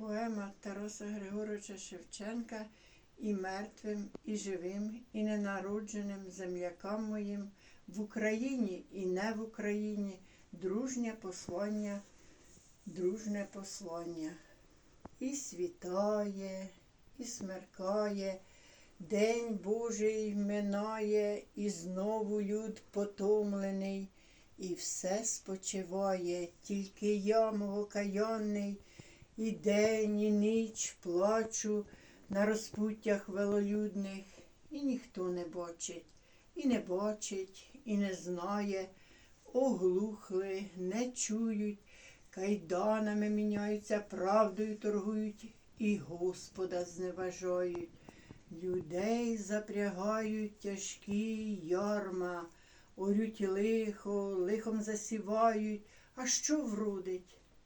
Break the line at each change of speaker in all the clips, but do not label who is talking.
Поема Тараса Григоровича Шевченка і мертвим, і живим, і ненародженим землякам моїм в Україні і не в Україні. Дружнє послання, дружне послання. І світає, і смеркає, День Божий минає, і знову люд потомлений, і все спочиває, тільки я, мого і день, і ніч плачу на розпуттях велолюдних, і ніхто не бачить, і не бачить, і не знає, оглухли, не чують, кайданами міняються, правдою торгують, і Господа зневажають. Людей запрягають тяжкі ярма, орють лихо, лихом засівають. А що вродить?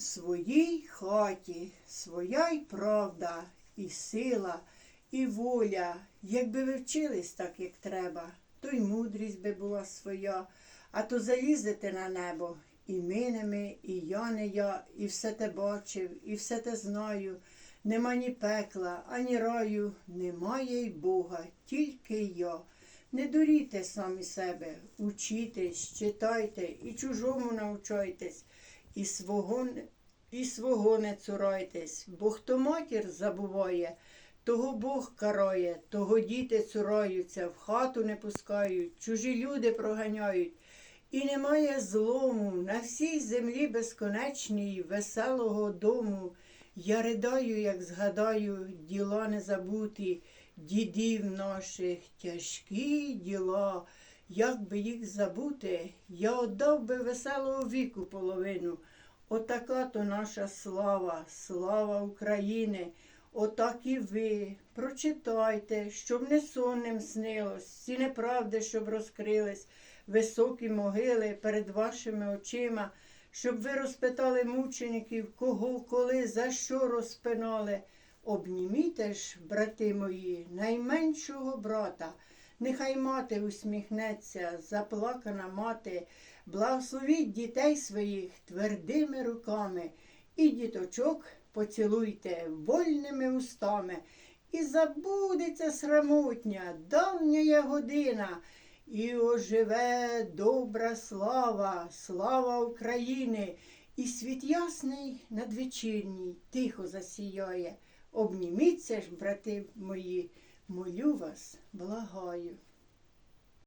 своїй хаті, своя й правда, і сила, і воля. Якби ви вчились так, як треба, то й мудрість би була своя, а то залізете на небо, і ми не ми, і я не я, і все те бачив, і все те знаю. Нема ні пекла, ані раю, немає й Бога, тільки я. Не дурійте самі себе, учітесь, читайте і чужому навчайтесь, і свого, і свого не цурайтесь, бо хто матір забуває, того Бог карає, того діти цураються, в хату не пускають, чужі люди проганяють. І немає злому на всій землі безконечній, веселого дому. Я ридаю, як згадаю, діла незабуті, дідів наших тяжкі діла. Як би їх забути, я отдав би веселого віку половину. Отака то наша слава, слава України. Отак і ви прочитайте, щоб не сонним снилось, всі неправди, щоб розкрились, високі могили перед вашими очима, щоб ви розпитали мучеників, кого, коли, за що розпинали. Обніміте ж, брати мої, найменшого брата. Нехай мати усміхнеться, заплакана мати, благословіть дітей своїх твердими руками, і діточок поцілуйте вольними устами, і забудеться срамотня, давня година, і оживе добра слава, слава України, і світ ясний надвечірній тихо засіяє. Обніміться ж, брати мої, молю вас, благаю.